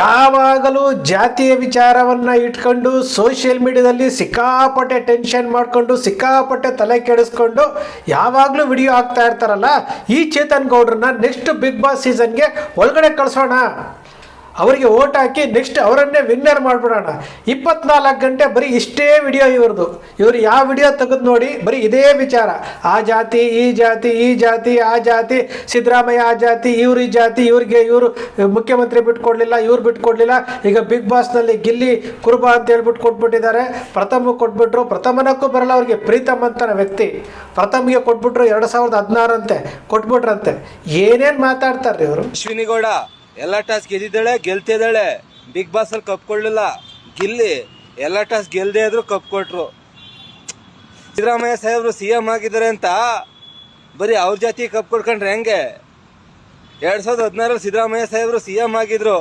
ಯಾವಾಗಲೂ ಜಾತಿಯ ವಿಚಾರವನ್ನು ಇಟ್ಕೊಂಡು ಸೋಷಿಯಲ್ ಮೀಡಿಯಾದಲ್ಲಿ ಸಿಕ್ಕಾಪಟ್ಟೆ ಟೆನ್ಷನ್ ಮಾಡಿಕೊಂಡು, ಸಿಕ್ಕಾಪಟ್ಟೆ ತಲೆ ಕೆಡಿಸ್ಕೊಂಡು ಯಾವಾಗಲೂ ವಿಡಿಯೋ ಹಾಕ್ತಾ ಇರ್ತಾರಲ್ಲ, ಈ ಚೇತನ್ ಗೌಡ್ರನ್ನ ನೆಕ್ಸ್ಟ್ ಬಿಗ್ ಬಾಸ್ ಸೀಸನ್ಗೆ ಒಳಗಡೆ ಕಳಿಸೋಣ. ಅವರಿಗೆ ಓಟ್ ಹಾಕಿ ನೆಕ್ಸ್ಟ್ ಅವರನ್ನೇ ವಿನ್ನರ್ ಮಾಡಿಬಿಡೋಣ. ಇಪ್ಪತ್ನಾಲ್ಕು ಗಂಟೆ ಬರೀ ಇಷ್ಟೇ ವಿಡಿಯೋ ಇವ್ರದ್ದು. ಇವರು ಯಾವ ವಿಡಿಯೋ ತೆಗೆದು ನೋಡಿ ಬರೀ ಇದೇ ವಿಚಾರ. ಆ ಜಾತಿ, ಈ ಜಾತಿ ಈ ಜಾತಿ, ಆ ಜಾತಿ, ಸಿದ್ದರಾಮಯ್ಯ ಆ ಜಾತಿ, ಇವ್ರು ಈ ಜಾತಿ, ಇವ್ರಿಗೆ ಇವರು ಮುಖ್ಯಮಂತ್ರಿ ಬಿಟ್ಕೊಡ್ಲಿಲ್ಲ, ಇವ್ರು ಬಿಟ್ಕೊಡ್ಲಿಲ್ಲ. ಈಗ ಬಿಗ್ ಬಾಸ್ನಲ್ಲಿ ಗಿಲ್ಲಿ, ಕುರುಬ ಅಂತ ಹೇಳ್ಬಿಟ್ಟು ಕೊಟ್ಬಿಟ್ಟಿದ್ದಾರೆ. ಪ್ರಥಮ ಕೊಟ್ಬಿಟ್ರು, ಪ್ರಥಮನಕ್ಕೂ ಬರಲ್ಲ ಅವ್ರಿಗೆ ಪ್ರೀತಮ್ ಅಂತ ವ್ಯಕ್ತಿ. ಪ್ರಥಮ್ಗೆ ಕೊಟ್ಬಿಟ್ರು ಎರಡು ಸಾವಿರದ ಹದಿನಾರಂತೆ, ಕೊಟ್ಬಿಟ್ರಂತೆ. ಏನೇನು ಮಾತಾಡ್ತಾರೆ ಇವರು? ಅಶ್ವಿನಿ ಗೌಡ ಎಲ್ಲ ಟಾಸ್ ಗೆದ್ದಿದ್ದಾಳೆ, ಗೆಲ್ತಿದ್ದಾಳೆ. ಬಿಗ್ ಬಾಸ್ ಅಲ್ಲಿ ಕಪ್ ಕೊಡ್ಲಿಲ್ಲ ಗಿಲ್ಲಿ, ಎಲ್ಲ ಟಾಸ್ ಗೆಲ್ದೇ ಆದ್ರೂ ಕಪ್ ಕೊಟ್ರು ಸಿದ್ದರಾಮಯ್ಯ ಸಾಹೇಬ್ರು ಸಿ ಎಂ ಆಗಿದ್ದಾರೆ ಅಂತ ಬರೀ ಅವ್ರ ಜಾತಿ ಕಪ್ ಕೊಡ್ಕೊಂಡ್ರೆ ಹೆಂಗೆ? ಎರಡ್ ಸಾವಿರದ ಹದಿನಾರಲ್ಲಿ ಸಿದ್ದರಾಮಯ್ಯ ಸಾಹೇಬ್ರು ಸಿ ಎಂ ಆಗಿದ್ರು.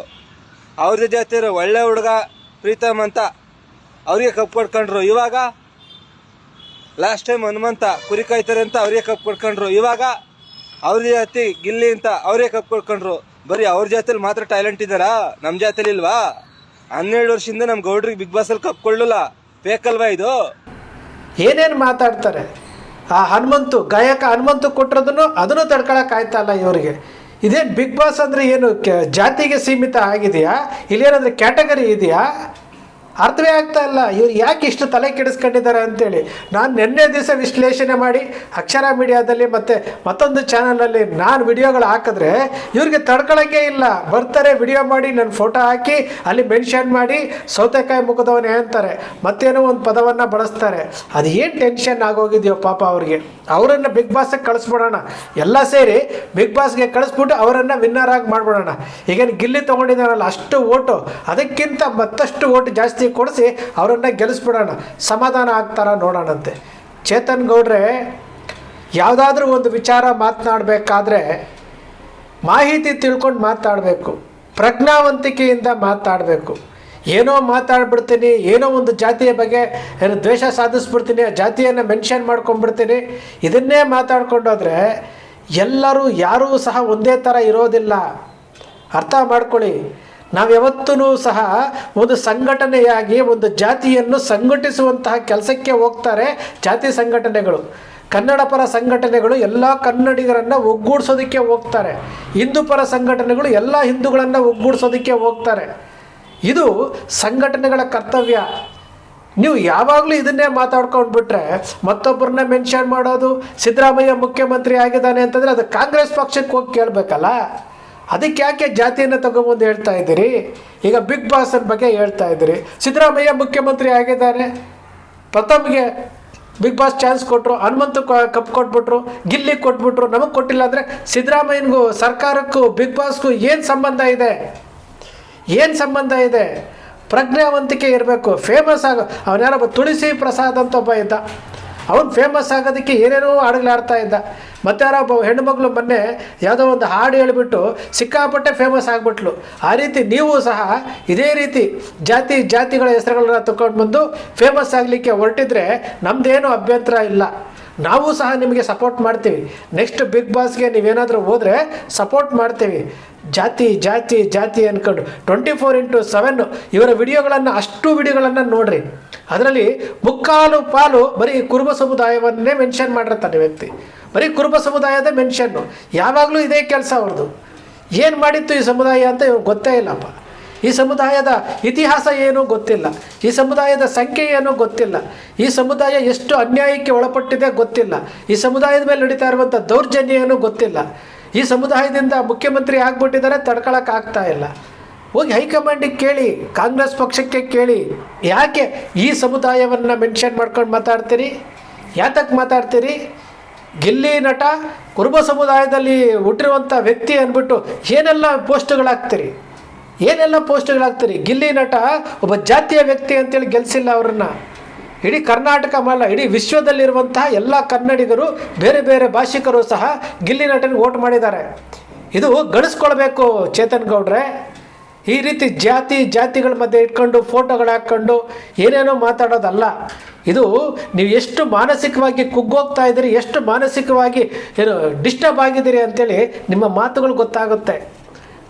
ಅವ್ರ ಜಾತಿ ಒಳ್ಳೆ ಹುಡುಗ, ಪ್ರೀತಮ್ ಅಂತ ಅವ್ರಿಗೆ ಕಪ್ ಕೊಡ್ಕೊಂಡ್ರು ಇವಾಗ ಲಾಸ್ಟ್ ಟೈಮ್ ಹನುಮಂತ ಕುರಿ ಕಾಯ್ತಾರೆ ಅಂತ ಅವ್ರಿಗೆ ಕಪ್ ಕೊಡ್ಕೊಂಡ್ರು ಇವಾಗ ಅವ್ರ ಜಾತಿ ಗಿಲ್ಲಿ ಅಂತ ಅವರೇ ಕಪ್ ಕೊಡ್ಕೊಂಡ್ರು ಬರೀ ಅವ್ರ ಜಾತಿಯಲ್ಲಿ ಮಾತ್ರ ಟ್ಯಾಲೆಂಟ್ ಇದ್ದಾರಾ? ನಮ್ಮ ಜಾತಿಯಲ್ಲಿ ಇಲ್ವಾ? ಹನ್ನೆರಡು ವರ್ಷದಿಂದ ನಮ್ಮ ಗೌಡ್ರಿಗೆ ಬಿಗ್ ಬಾಸ್ ಅಲ್ಲಿ ಕಪ್ ಕೊಳ್ಳಲ್ಲ ಬೇಕಲ್ವಾ ಇದು? ಏನೇನು ಮಾತಾಡ್ತಾರೆ? ಆ ಹನುಮಂತು, ಗಾಯಕ ಹನುಮಂತು ಕೊಟ್ಟಿರೋದನ್ನು ಅದನ್ನು ತಡ್ಕೊಳಕ್ಕೆ ಆಯ್ತಾ ಇಲ್ಲ ಇವರಿಗೆ. ಇದೇನು ಬಿಗ್ ಬಾಸ್ ಅಂದರೆ ಏನು? ಜಾತಿಗೆ ಸೀಮಿತ ಆಗಿದೆಯಾ? ಇಲ್ಲೇನಾದ್ರೆ ಕ್ಯಾಟಗರಿ ಇದೆಯಾ? ಅರ್ಥವೇ ಆಗ್ತಾ ಇಲ್ಲ. ಇವ್ರು ಯಾಕೆ ಇಷ್ಟು ತಲೆ ಕೆಡಿಸ್ಕೊಂಡಿದ್ದಾರೆ ಅಂತೇಳಿ. ನಾನು ನಿನ್ನೆ ದಿವಸ ವಿಶ್ಲೇಷಣೆ ಮಾಡಿ ಅಕ್ಷರ ಮೀಡಿಯಾದಲ್ಲಿ ಮತ್ತು ಮತ್ತೊಂದು ಚಾನಲಲ್ಲಿ ನಾನು ವಿಡಿಯೋಗಳು ಹಾಕಿದ್ರೆ ಇವ್ರಿಗೆ ತಡ್ಕೊಳಕ್ಕೆ ಇಲ್ಲ. ಬರ್ತಾರೆ, ವಿಡಿಯೋ ಮಾಡಿ ನನ್ನ ಫೋಟೋ ಹಾಕಿ, ಅಲ್ಲಿ ಮೆನ್ಷನ್ ಮಾಡಿ, ಸೌತೆಕಾಯಿ ಮುಖದವನೇ ಅಂತಾರೆ. ಮತ್ತೇನೋ ಒಂದು ಪದವನ್ನು ಬಳಸ್ತಾರೆ. ಅದು ಏನು ಟೆನ್ಷನ್ ಆಗೋಗಿದೆಯೋ ಪಾಪ ಅವ್ರಿಗೆ. ಅವರನ್ನು ಬಿಗ್ ಬಾಸ್ಗೆ ಕಳಿಸ್ಬಿಡೋಣ. ಎಲ್ಲ ಸೇರಿ ಬಿಗ್ ಬಾಸ್ಗೆ ಕಳಿಸ್ಬಿಟ್ಟು ಅವರನ್ನು ವಿನ್ನರ್ ಆಗಿ ಮಾಡ್ಬಿಡೋಣ. ಈಗೇನು ಗಿಲ್ಲಿ ತೊಗೊಂಡಿದ್ದಾರಲ್ಲ ಅಷ್ಟು ಓಟು. ಅದಕ್ಕಿಂತ ಮತ್ತಷ್ಟು ಓಟು ಜಾಸ್ತಿ ಕೊಡಿಸಿ ಅವರನ್ನು ಗೆಲ್ಲಿಸ್ಬಿಡೋಣ. ಸಮಾಧಾನ ಆಗ್ತಾರ ನೋಡೋಣಂತೆ. ಚೇತನ್ ಗೌಡ್ರೆ, ಯಾವುದಾದ್ರೂ ಒಂದು ವಿಚಾರ ಮಾತನಾಡಬೇಕಾದ್ರೆ ಮಾಹಿತಿ ತಿಳ್ಕೊಂಡು ಮಾತಾಡಬೇಕು ಪ್ರಜ್ಞಾವಂತಿಕೆಯಿಂದ ಮಾತಾಡಬೇಕು ಏನೋ ಮಾತಾಡ್ಬಿಡ್ತೀನಿ ಏನೋ ಒಂದು ಜಾತಿಯ ಬಗ್ಗೆ ಏನು ದ್ವೇಷ ಸಾಧಿಸ್ಬಿಡ್ತೀನಿ, ಆ ಜಾತಿಯನ್ನು ಮೆನ್ಷನ್ ಮಾಡ್ಕೊಂಡ್ಬಿಡ್ತೀನಿ. ಇದನ್ನೇ ಮಾತಾಡ್ಕೊಂಡೋದ್ರೆ ಎಲ್ಲರೂ ಯಾರೂ ಸಹ ಒಂದೇ ಥರ ಇರೋದಿಲ್ಲ. ಅರ್ಥ ಮಾಡ್ಕೊಳ್ಳಿ. ನಾವು ಯಾವತ್ತೂ ಸಹ ಒಂದು ಸಂಘಟನೆಯಾಗಿ, ಒಂದು ಜಾತಿಯನ್ನು ಸಂಘಟಿಸುವಂತಹ ಕೆಲಸಕ್ಕೆ ಹೋಗ್ತಾರೆ ಜಾತಿ ಸಂಘಟನೆಗಳು. ಕನ್ನಡ ಪರ ಸಂಘಟನೆಗಳು ಎಲ್ಲ ಕನ್ನಡಿಗರನ್ನು ಒಗ್ಗೂಡಿಸೋದಕ್ಕೆ ಹೋಗ್ತಾರೆ. ಹಿಂದೂ ಪರ ಸಂಘಟನೆಗಳು ಎಲ್ಲ ಹಿಂದೂಗಳನ್ನು ಒಗ್ಗೂಡಿಸೋದಕ್ಕೆ ಹೋಗ್ತಾರೆ. ಇದು ಸಂಘಟನೆಗಳ ಕರ್ತವ್ಯ. ನೀವು ಯಾವಾಗಲೂ ಇದನ್ನೇ ಮಾತಾಡ್ಕೊಂಡು ಬಿಟ್ರೆ ಮತ್ತೊಬ್ಬರನ್ನ ಮೆನ್ಷನ್ ಮಾಡೋದು ಸಿದ್ದರಾಮಯ್ಯ ಮುಖ್ಯಮಂತ್ರಿ ಆಗಿದ್ದಾನೆ ಅಂತಂದರೆ ಅದು ಕಾಂಗ್ರೆಸ್ ಪಕ್ಷಕ್ಕೆ ಹೋಗಿ ಕೇಳಬೇಕಲ್ಲ. ಅದಕ್ಕೆ ಯಾಕೆ ಜಾತಿಯನ್ನು ತಗೊಂಬಂದು ಹೇಳ್ತಾ ಇದ್ದೀರಿ? ಈಗ ಬಿಗ್ ಬಾಸ್ ಬಗ್ಗೆ ಹೇಳ್ತಾ ಇದ್ದೀರಿ. ಸಿದ್ದರಾಮಯ್ಯ ಮುಖ್ಯಮಂತ್ರಿ ಆಗಿದ್ದಾರೆ. ಪ್ರಥಮ್ಗೆ ಬಿಗ್ ಬಾಸ್ ಚಾನ್ಸ್ ಕೊಟ್ಟರು ಹನುಮಂತ ಕಪ್ ಕೊಟ್ಬಿಟ್ರು, ಗಿಲ್ಲಿ ಕೊಟ್ಬಿಟ್ರು, ನಮಗೆ ಕೊಟ್ಟಿಲ್ಲ ಅಂದರೆ ಸಿದ್ದರಾಮಯ್ಯನಿಗೂ ಸರ್ಕಾರಕ್ಕೂ ಬಿಗ್ ಬಾಸ್ಗೂ ಏನು ಸಂಬಂಧ ಇದೆ? ಏನು ಸಂಬಂಧ ಇದೆ? ಪ್ರಜ್ಞಾವಂತಿಕೆ ಇರಬೇಕು ಫೇಮಸ್ ಆಗ ಅವನ್ಯಾರೊಬ್ಬ ತುಳಸಿ ಪ್ರಸಾದ್ ಅಂತ ಒಬ್ಬ ಇದ್ದ. ಅವನು ಫೇಮಸ್ ಆಗೋದಕ್ಕೆ ಏನೇನೋ ಹಾಡುಗಳಾಡ್ತಾ ಇದ್ದ. ಮತ್ತೆ ಯಾರೋ ಒಬ್ಬ ಹೆಣ್ಣುಮಗಳು ಮೊನ್ನೆ ಯಾವುದೋ ಒಂದು ಹಾಡು ಹೇಳಿಬಿಟ್ಟು ಸಿಕ್ಕಾಪಟ್ಟೆ ಫೇಮಸ್ ಆಗಿಬಿಟ್ಲು. ಆ ರೀತಿ ನೀವು ಸಹ ಇದೇ ರೀತಿ ಜಾತಿ ಜಾತಿಗಳ ಹೆಸರುಗಳನ್ನ ತಗೊಂಡು ಬಂದು ಫೇಮಸ್ ಆಗಲಿಕ್ಕೆ ಹೊರಟಿದ್ರೆ ನಮ್ಮದೇನು ಅಭ್ಯಂತರ ಇಲ್ಲ. ನಾವು ಸಹ ನಿಮಗೆ ಸಪೋರ್ಟ್ ಮಾಡ್ತೀವಿ. ನೆಕ್ಸ್ಟ್ ಬಿಗ್ ಬಾಸ್ಗೆ ನೀವೇನಾದರೂ ಹೋದರೆ ಸಪೋರ್ಟ್ ಮಾಡ್ತೀವಿ. ಜಾತಿ ಜಾತಿ ಜಾತಿ ಅಂದ್ಕೊಂಡು ಟ್ವೆಂಟಿ ಫೋರ್ ಇಂಟು ಸೆವೆನ್ನು ಇವರ ವಿಡಿಯೋಗಳನ್ನು, ಅಷ್ಟು ವಿಡಿಯೋಗಳನ್ನು ನೋಡ್ರಿ. ಅದರಲ್ಲಿ ಮುಕ್ಕಾಲು ಪಾಲು ಬರೀ ಕುರುಬ ಸಮುದಾಯವನ್ನೇ ಮೆನ್ಷನ್ ಮಾಡಿರ್ತಾನೆ ವ್ಯಕ್ತಿ. ಬರೀ ಕುರುಬ ಸಮುದಾಯದ ಮೆನ್ಷನ್ನು ಯಾವಾಗಲೂ ಇದೇ ಕೆಲಸ ಅವ್ರದ್ದು. ಏನು ಮಾಡಿತ್ತು ಈ ಸಮುದಾಯ ಅಂತ ಇವ್ರಿಗೆ ಗೊತ್ತೇ ಇಲ್ಲಪ್ಪ. ಈ ಸಮುದಾಯದ ಇತಿಹಾಸ ಏನೂ ಗೊತ್ತಿಲ್ಲ, ಈ ಸಮುದಾಯದ ಸಂಖ್ಯೆ ಏನೂ ಗೊತ್ತಿಲ್ಲ, ಈ ಸಮುದಾಯ ಎಷ್ಟು ಅನ್ಯಾಯಕ್ಕೆ ಒಳಪಟ್ಟಿದೆ ಗೊತ್ತಿಲ್ಲ, ಈ ಸಮುದಾಯದ ಮೇಲೆ ನಡೀತಾ ಇರುವಂಥ ದೌರ್ಜನ್ಯ ಏನೂ ಗೊತ್ತಿಲ್ಲ. ಈ ಸಮುದಾಯದಿಂದ ಮುಖ್ಯಮಂತ್ರಿ ಆಗ್ಬಿಟ್ಟಿದ್ದಾರೆ ತಡ್ಕೊಳಕ್ಕಾಗ್ತಾ ಇಲ್ಲ. ಹೋಗಿ ಹೈಕಮಾಂಡಿಗೆ ಕೇಳಿ, ಕಾಂಗ್ರೆಸ್ ಪಕ್ಷಕ್ಕೆ ಕೇಳಿ, ಯಾಕೆ ಈ ಸಮುದಾಯವನ್ನು ಮೆನ್ಷನ್ ಮಾಡ್ಕೊಂಡು ಮಾತಾಡ್ತೀರಿ? ಯಾತಕ್ಕೆ ಮಾತಾಡ್ತೀರಿ? ಗಿಲ್ಲಿ ನಟ ಕುರುಬ ಸಮುದಾಯದಲ್ಲಿ ಹುಟ್ಟಿರುವಂಥ ವ್ಯಕ್ತಿ ಅಂದ್ಬಿಟ್ಟು ಏನೆಲ್ಲ ಪೋಸ್ಟ್ಗಳಾಗ್ತೀರಿ ಏನೆಲ್ಲ ಪೋಸ್ಟ್ಗಳಾಗ್ತೀರಿ ಗಿಲ್ಲಿ ನಟ ಒಬ್ಬ ಜಾತಿಯ ವ್ಯಕ್ತಿ ಅಂತೇಳಿ ಗೆಲ್ಲಿಸಿಲ್ಲ ಅವ್ರನ್ನ. ಇಡೀ ಕರ್ನಾಟಕ ಮಲ್ಲ ಇಡೀ ವಿಶ್ವದಲ್ಲಿರುವಂತಹ ಎಲ್ಲ ಕನ್ನಡಿಗರು, ಬೇರೆ ಬೇರೆ ಭಾಷಿಕರು ಸಹ ಗಿಲ್ಲಿ ನಟನಿಗೆ ಓಟ್ ಮಾಡಿದ್ದಾರೆ. ಇದು ಗಳಿಸ್ಕೊಳ್ಬೇಕು ಚೇತನ್ ಗೌಡ್ರೆ. ಈ ರೀತಿ ಜಾತಿ, ಜಾತಿಗಳ ಮಧ್ಯೆ ಇಟ್ಕೊಂಡು ಫೋಟೋಗಳು ಹಾಕ್ಕೊಂಡು ಏನೇನೋ ಮಾತಾಡೋದಲ್ಲ. ಇದು ನೀವು ಎಷ್ಟು ಮಾನಸಿಕವಾಗಿ ಕುಗ್ಗೋಗ್ತಾ ಇದ್ದೀರಿ, ಎಷ್ಟು ಮಾನಸಿಕವಾಗಿ ಏನು ಡಿಸ್ಟರ್ಬ್ ಆಗಿದ್ದೀರಿ ಅಂತೇಳಿ ನಿಮ್ಮ ಮಾತುಗಳು ಗೊತ್ತಾಗುತ್ತೆ.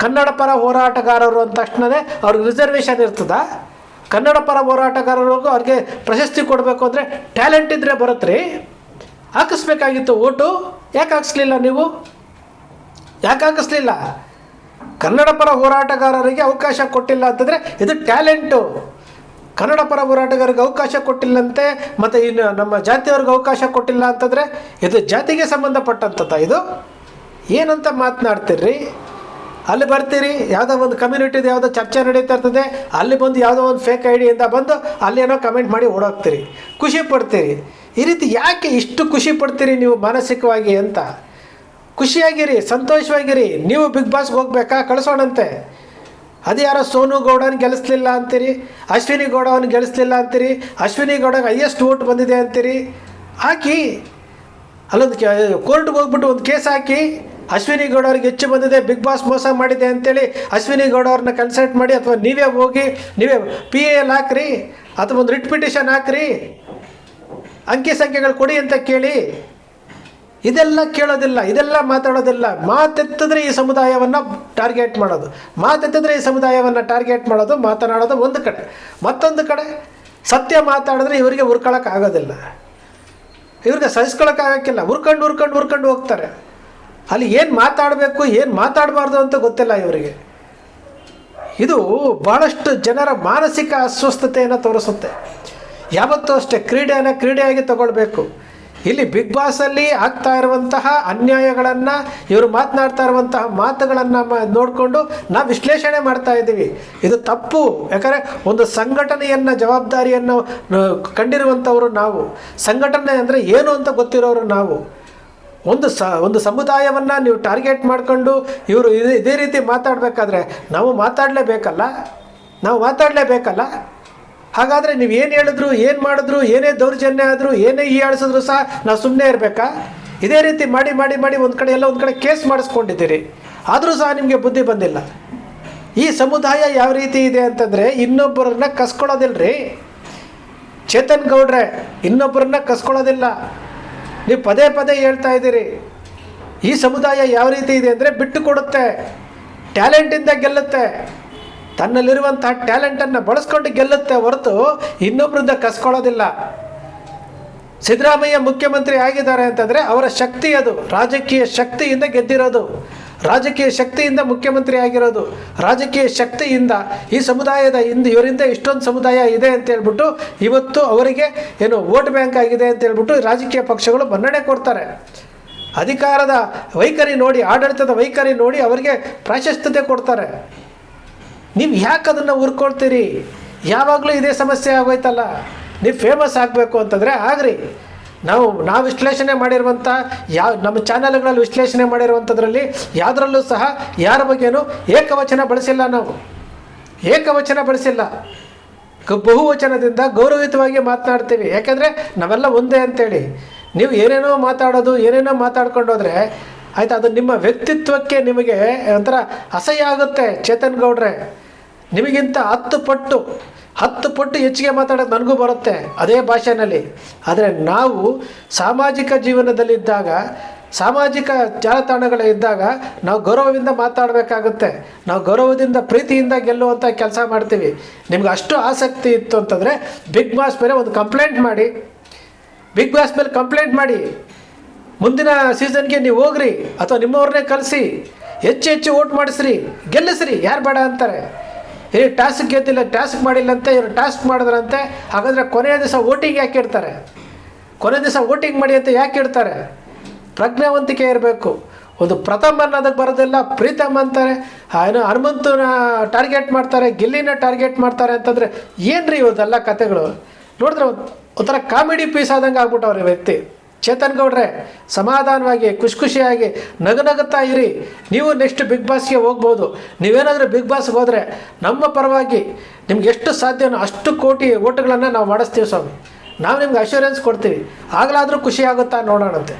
ಕನ್ನಡ ಪರ ಹೋರಾಟಗಾರರು ಅಂದ ತಕ್ಷಣವೇ ಅವ್ರಿಗೆ ರಿಸರ್ವೇಷನ್ ಇರ್ತದ. ಕನ್ನಡ ಪರ ಹೋರಾಟಗಾರರಿಗೂ ಅವ್ರಿಗೆ ಪ್ರಶಸ್ತಿ ಕೊಡಬೇಕು ಅಂದರೆ ಟ್ಯಾಲೆಂಟ್ ಇದ್ದರೆ ಬರುತ್ತೆ ರೀ ಹಾಕಿಸ್ಬೇಕಾಗಿತ್ತು ಓಟು, ಯಾಕೆ ಹಾಕಿಸ್ಲಿಲ್ಲ ನೀವು? ಯಾಕೆ ಹಾಕಿಸ್ಲಿಲ್ಲ? ಕನ್ನಡ ಪರ ಹೋರಾಟಗಾರರಿಗೆ ಅವಕಾಶ ಕೊಟ್ಟಿಲ್ಲ ಅಂತಂದರೆ ಇದು ಟ್ಯಾಲೆಂಟು ಕನ್ನಡ ಪರ ಹೋರಾಟಗಾರರಿಗೆ ಅವಕಾಶ ಕೊಟ್ಟಿಲ್ಲಂತೆ, ಮತ್ತು ಇನ್ನು ನಮ್ಮ ಜಾತಿಯವ್ರಿಗೆ ಅವಕಾಶ ಕೊಟ್ಟಿಲ್ಲ ಅಂತಂದರೆ ಇದು ಜಾತಿಗೆ ಸಂಬಂಧಪಟ್ಟಂಥದ್ದು ಇದು? ಏನಂತ ಮಾತನಾಡ್ತೀರಿ ಅಲ್ಲಿ ಬರ್ತೀರಿ, ಯಾವುದೋ ಒಂದು ಕಮ್ಯುನಿಟಿದು ಯಾವುದೋ ಚರ್ಚೆ ನಡೀತಾ ಇರ್ತದೆ, ಅಲ್ಲಿ ಬಂದು ಯಾವುದೋ ಒಂದು ಫೇಕ್ ಐಡಿಯಿಂದ ಬಂದು ಅಲ್ಲಿ ಏನೋ ಕಮೆಂಟ್ ಮಾಡಿ ಓಡೋಗ್ತೀರಿ ಖುಷಿ ಪಡ್ತೀರಿ. ಈ ರೀತಿ ಯಾಕೆ ಇಷ್ಟು ಖುಷಿ ಪಡ್ತೀರಿ ನೀವು ಮಾನಸಿಕವಾಗಿ ಅಂತ? ಖುಷಿಯಾಗಿರಿ, ಸಂತೋಷವಾಗಿರಿ. ನೀವು ಬಿಗ್ ಬಾಸ್ಗೆ ಹೋಗ್ಬೇಕಾ? ಕಳಿಸೋಣಂತೆ. ಅದು ಯಾರೋ ಸೋನು ಗೌಡನ ಗೆಲ್ಲಿಸ್ಲಿಲ್ಲ ಅಂತೀರಿ, ಅಶ್ವಿನಿ ಗೌಡವನ್ನು ಗೆಲ್ಲಿಸ್ಲಿಲ್ಲ ಅಂತೀರಿ, ಅಶ್ವಿನಿ ಗೌಡಗೆ ಹೈಯೆಸ್ಟ್ ಓಟ್ ಬಂದಿದೆ ಅಂತೀರಿ. ಹಾಕಿ ಅಲ್ಲೊಂದು ಕೋರ್ಟ್ಗೆ ಹೋಗ್ಬಿಟ್ಟು ಒಂದು ಕೇಸ್ ಹಾಕಿ ಅಶ್ವಿನಿ ಗೌಡ ಅವ್ರಿಗೆ ಹೆಚ್ಚು ಬಂದಿದೆ ಬಿಗ್ ಬಾಸ್ ಮೋಸ ಮಾಡಿದೆ ಅಂತೇಳಿ ಅಶ್ವಿನಿ ಗೌಡ ಅವ್ರನ್ನ ಕನ್ಸಲ್ಟ್ ಮಾಡಿ ಅಥವಾ ನೀವೇ ಹೋಗಿ, ನೀವೇ ಪಿ ಎ ಎಲ್ ಹಾಕ್ರಿ, ಅಥವಾ ಒಂದು ರಿಟ್ ಪಿಟಿಷನ್ ಹಾಕ್ರಿ, ಅಂಕಿ ಸಂಖ್ಯೆಗಳು ಕೊಡಿ ಅಂತ ಕೇಳಿ, ಇದೆಲ್ಲ ಕೇಳೋದಿಲ್ಲ, ಇದೆಲ್ಲ ಮಾತಾಡೋದಿಲ್ಲ. ಮಾತೆತ್ತಿದ್ರೆ ಈ ಸಮುದಾಯವನ್ನು ಟಾರ್ಗೆಟ್ ಮಾಡೋದು. ಮಾತೆತ್ತಿದ್ರೆ ಈ ಸಮುದಾಯವನ್ನು ಟಾರ್ಗೆಟ್ ಮಾಡೋದು, ಮಾತನಾಡೋದು ಒಂದು ಕಡೆ. ಮತ್ತೊಂದು ಕಡೆ, ಸತ್ಯ ಮಾತಾಡಿದ್ರೆ ಇವರಿಗೆ ಆಗೋದಿಲ್ಲ ಇವ್ರಿಗೆ ಸಹಿಸ್ಕೊಳಕ್ಕಾಗಕ್ಕಿಲ್ಲ. ಉರ್ಕೊಂಡು ಉರ್ಕೊಂಡು ಉರ್ಕೊಂಡು ಹೋಗ್ತಾರೆ. ಅಲ್ಲಿ ಏನು ಮಾತಾಡಬೇಕು, ಏನು ಮಾತಾಡಬಾರ್ದು ಅಂತ ಗೊತ್ತಿಲ್ಲ ಇವರಿಗೆ. ಇದು ಭಾಳಷ್ಟು ಜನರ ಮಾನಸಿಕ ಅಸ್ವಸ್ಥತೆಯನ್ನು ತೋರಿಸುತ್ತೆ. ಯಾವತ್ತೂ ಅಷ್ಟೇ ಕ್ರೀಡೆಯನ್ನು ಕ್ರೀಡೆಯಾಗಿ ತಗೊಳ್ಬೇಕು. ಇಲ್ಲಿ ಬಿಗ್ ಬಾಸಲ್ಲಿ ಆಗ್ತಾ ಇರುವಂತಹ ಅನ್ಯಾಯಗಳನ್ನು, ಇವರು ಮಾತನಾಡ್ತಾ ಇರುವಂತಹ ಮಾತುಗಳನ್ನು ನೋಡಿಕೊಂಡು ನಾವು ವಿಶ್ಲೇಷಣೆ ಮಾಡ್ತಾ ಇದ್ದೀವಿ. ಇದು ತಪ್ಪು. ಯಾಕಂದರೆ ಒಂದು ಸಂಘಟನೆಯನ್ನು, ಜವಾಬ್ದಾರಿಯನ್ನು ಕಂಡಿರುವಂಥವರು ನಾವು. ಸಂಘಟನೆ ಅಂದರೆ ಏನು ಅಂತ ಗೊತ್ತಿರೋರು ನಾವು. ಒಂದು ಸ, ಒಂದು ಸಮುದಾಯವನ್ನು ನೀವು ಟಾರ್ಗೆಟ್ ಮಾಡಿಕೊಂಡು ಇವರು ಇದೇ ಇದೇ ರೀತಿ ಮಾತಾಡಬೇಕಾದ್ರೆ ನಾವು ಮಾತಾಡಲೇಬೇಕಲ್ಲ? ನಾವು ಮಾತಾಡಲೇಬೇಕಲ್ಲ? ಹಾಗಾದರೆ ನೀವು ಏನು ಹೇಳಿದ್ರು, ಏನು ಮಾಡಿದ್ರು, ಏನೇ ದೌರ್ಜನ್ಯ ಆದರೂ, ಏನೇ ಹೀಯಾಳಿಸಿದ್ರು ಸಹ ನಾವು ಸುಮ್ಮನೆ ಇರಬೇಕಾ? ಇದೇ ರೀತಿ ಮಾಡಿ ಮಾಡಿ ಮಾಡಿ ಒಂದು ಕಡೆ ಎಲ್ಲ ಒಂದು ಕಡೆ ಕೇಸ್ ಮಾಡಿಸ್ಕೊಂಡಿದ್ದೀರಿ. ಆದರೂ ಸಹ ನಿಮಗೆ ಬುದ್ಧಿ ಬಂದಿಲ್ಲ. ಈ ಸಮುದಾಯ ಯಾವ ರೀತಿ ಇದೆ ಅಂತಂದರೆ ಇನ್ನೊಬ್ಬರನ್ನ ಕಸ್ಕೊಳ್ಳೋದಿಲ್ರಿ. ಚೇತನ್ ಗೌಡ್ರೆ, ಇನ್ನೊಬ್ಬರನ್ನ ಕಸ್ಕೊಳ್ಳೋದಿಲ್ಲ. ನೀವು ಪದೇ ಪದೇ ಹೇಳ್ತಾ ಇದ್ದೀರಿ. ಈ ಸಮುದಾಯ ಯಾವ ರೀತಿ ಇದೆ ಅಂದರೆ ಬಿಟ್ಟು ಕೊಡುತ್ತೆ ಟ್ಯಾಲೆಂಟಿಂದ ಗೆಲ್ಲುತ್ತೆ. ತನ್ನಲ್ಲಿರುವಂತಹ ಟ್ಯಾಲೆಂಟನ್ನು ಬಳಸ್ಕೊಂಡು ಗೆಲ್ಲುತ್ತೆ ಹೊರತು ಇನ್ನೊಬ್ಬರಿಂದ ಕಸ್ಕೊಳ್ಳೋದಿಲ್ಲ. ಸಿದ್ದರಾಮಯ್ಯ ಮುಖ್ಯಮಂತ್ರಿ ಆಗಿದ್ದಾರೆ ಅಂತಂದರೆ ಅವರ ಶಕ್ತಿ ಅದು, ರಾಜಕೀಯ ಶಕ್ತಿಯಿಂದ ಗೆದ್ದಿರೋದು. ರಾಜಕೀಯ ಶಕ್ತಿಯಿಂದ ಮುಖ್ಯಮಂತ್ರಿ ಆಗಿರೋದು. ರಾಜಕೀಯ ಶಕ್ತಿಯಿಂದ ಈ ಸಮುದಾಯದ ಇಂದ ಇವರಿಂದ ಇಷ್ಟೊಂದು ಸಮುದಾಯ ಇದೆ ಅಂತ ಹೇಳ್ಬಿಟ್ಟು ಇವತ್ತು ಅವರಿಗೆ ಏನು ವೋಟ್ ಬ್ಯಾಂಕ್ ಆಗಿದೆ ಅಂತ ಹೇಳ್ಬಿಟ್ಟು ರಾಜಕೀಯ ಪಕ್ಷಗಳು ಮನ್ನಣೆ ಕೊಡ್ತಾರೆ. ಅಧಿಕಾರದ ವೈಖರಿ ನೋಡಿ, ಆಡಳಿತದ ವೈಖರಿ ನೋಡಿ ಅವರಿಗೆ ಪ್ರಾಶಸ್ತ್ಯತೆ ಕೊಡ್ತಾರೆ. ನೀವು ಯಾಕೆ ಅದನ್ನು ಉರ್ಕೊಳ್ತೀರಿ ಯಾವಾಗಲೂ ಇದೇ ಸಮಸ್ಯೆ ಆಗೋಯ್ತಲ್ಲ. ನೀವು ಫೇಮಸ್ ಆಗಬೇಕು ಅಂತಂದರೆ ಆಗ್ರಿ. ನಾವು ನಾವು ವಿಶ್ಲೇಷಣೆ ಮಾಡಿರುವಂಥ ಯಾವ ನಮ್ಮ ಚಾನಲ್ಗಳಲ್ಲಿ ವಿಶ್ಲೇಷಣೆ ಮಾಡಿರುವಂಥದ್ರಲ್ಲಿ ಯಾವುದರಲ್ಲೂ ಸಹ ಯಾರ ಬಗ್ಗೆನೂ ಏಕವಚನ ಬಳಸಿಲ್ಲ ನಾವು. ಏಕವಚನ ಬಳಸಿಲ್ಲ. ಬಹುವಚನದಿಂದ ಗೌರವಯುತವಾಗಿ ಮಾತನಾಡ್ತೀವಿ. ಯಾಕೆಂದರೆ ನಾವೆಲ್ಲ ಒಂದೇ ಅಂತೇಳಿ. ನೀವು ಏನೇನೋ ಮಾತಾಡೋದು, ಏನೇನೋ ಮಾತಾಡ್ಕೊಂಡು ಹೋದರೆ ಆಯ್ತು, ಅದು ನಿಮ್ಮ ವ್ಯಕ್ತಿತ್ವಕ್ಕೆ ನಿಮಗೆ ಒಂಥರ ಅಸಹ್ಯ ಆಗುತ್ತೆ, ಚೇತನ್ ಗೌಡ್ರೆ. ನಿಮಗಿಂತ ಹತ್ತು ಪಟ್ಟು ಹತ್ತು ಪಟ್ಟು ಹೆಚ್ಚಿಗೆ ಮಾತಾಡೋದು ನನಗೂ ಬರುತ್ತೆ ಅದೇ ಭಾಷೆನಲ್ಲಿ. ಆದರೆ ನಾವು ಸಾಮಾಜಿಕ ಜೀವನದಲ್ಲಿದ್ದಾಗ, ಸಾಮಾಜಿಕ ಜಾಲತಾಣಗಳ ಇದ್ದಾಗ ನಾವು ಗೌರವದಿಂದ ಮಾತಾಡಬೇಕಾಗುತ್ತೆ. ನಾವು ಗೌರವದಿಂದ, ಪ್ರೀತಿಯಿಂದ ಗೆಲ್ಲುವಂಥ ಕೆಲಸ ಮಾಡ್ತೀವಿ. ನಿಮ್ಗೆ ಅಷ್ಟು ಆಸಕ್ತಿ ಇತ್ತು ಅಂತಂದರೆ ಬಿಗ್ ಬಾಸ್ ಮೇಲೆ ಒಂದು ಕಂಪ್ಲೇಂಟ್ ಮಾಡಿ. ಬಿಗ್ ಬಾಸ್ ಮೇಲೆ ಕಂಪ್ಲೇಂಟ್ ಮಾಡಿ. ಮುಂದಿನ ಸೀಸನ್ಗೆ ನೀವು ಹೋಗ್ರಿ ಅಥವಾ ನಿಮ್ಮವ್ರನ್ನೇ ಕಲಿಸಿ, ಹೆಚ್ಚು ಹೆಚ್ಚು ಓಟ್ ಮಾಡಿಸ್ರಿ, ಗೆಲ್ಲಿಸ್ರಿ, ಯಾರು ಬೇಡ ಅಂತಾರೆ. ಏ ಟಾಸ್ಕ್ ಗೆದ್ದಿಲ್ಲ ಟಾಸ್ಕ್ ಮಾಡಿಲ್ಲಂತೆ, ಇವರು ಟಾಸ್ಕ್ ಮಾಡಿದ್ರಂತೆ. ಹಾಗಾದರೆ ಕೊನೆಯ ದಿವಸ ವೋಟಿಂಗ್ ಯಾಕೆ ಇಡ್ತಾರೆ? ಕೊನೆ ದಿವಸ ವೋಟಿಂಗ್ ಮಾಡಿ ಅಂತ ಯಾಕೆ ಇಡ್ತಾರೆ? ಪ್ರಜ್ಞಾವಂತಿಕೆ ಇರಬೇಕು. ಒಂದು ಪ್ರಥಮ ಅನ್ನೋದಕ್ಕೆ ಬರೋದಿಲ್ಲ, ಪ್ರೀತಮ್ ಅಂತಾರೆ. ಏನೋ ಹನುಮಂತನ ಟಾರ್ಗೆಟ್ ಮಾಡ್ತಾರೆ, ಗಿಲ್ಲಿನ ಟಾರ್ಗೆಟ್ ಮಾಡ್ತಾರೆ ಅಂತಂದರೆ ಏನು ರೀ ಇವತ್ತೆಲ್ಲ ಕತೆಗಳು ನೋಡಿದ್ರೆ ಒಂಥರ ಕಾಮಿಡಿ ಪೀಸ್ ಆದಂಗೆ ಆಗ್ಬಿಟ್ಟವ್ರಿ ವ್ಯಕ್ತಿ. ಚೇತನ್ ಗೌಡ್ರೆ, ಸಮಾಧಾನವಾಗಿ ಖುಷಿ ಖುಷಿಯಾಗಿ ನಗು ನಗುತ್ತಾ ಇರಿ. ನೀವು ನೆಕ್ಸ್ಟ್ ಬಿಗ್ ಬಾಸ್ಗೆ ಹೋಗ್ಬೋದು. ನೀವೇನಾದರೂ ಬಿಗ್ ಬಾಸ್ಗೆ ಹೋದರೆ ನಮ್ಮ ಪರವಾಗಿ ನಿಮ್ಗೆ ಎಷ್ಟು ಸಾಧ್ಯನೋ ಅಷ್ಟು ಕೋಟಿ ಓಟುಗಳನ್ನು ನಾವು ಮಾಡಿಸ್ತೀವಿ ಸ್ವಾಮಿ. ನಾವು ನಿಮ್ಗೆ ಅಶ್ಯೂರೆನ್ಸ್ ಕೊಡ್ತೀವಿ. ಆಗಲಾದರೂ ಖುಷಿ ಆಗುತ್ತಾ ನೋಡೋಣಂತೆ.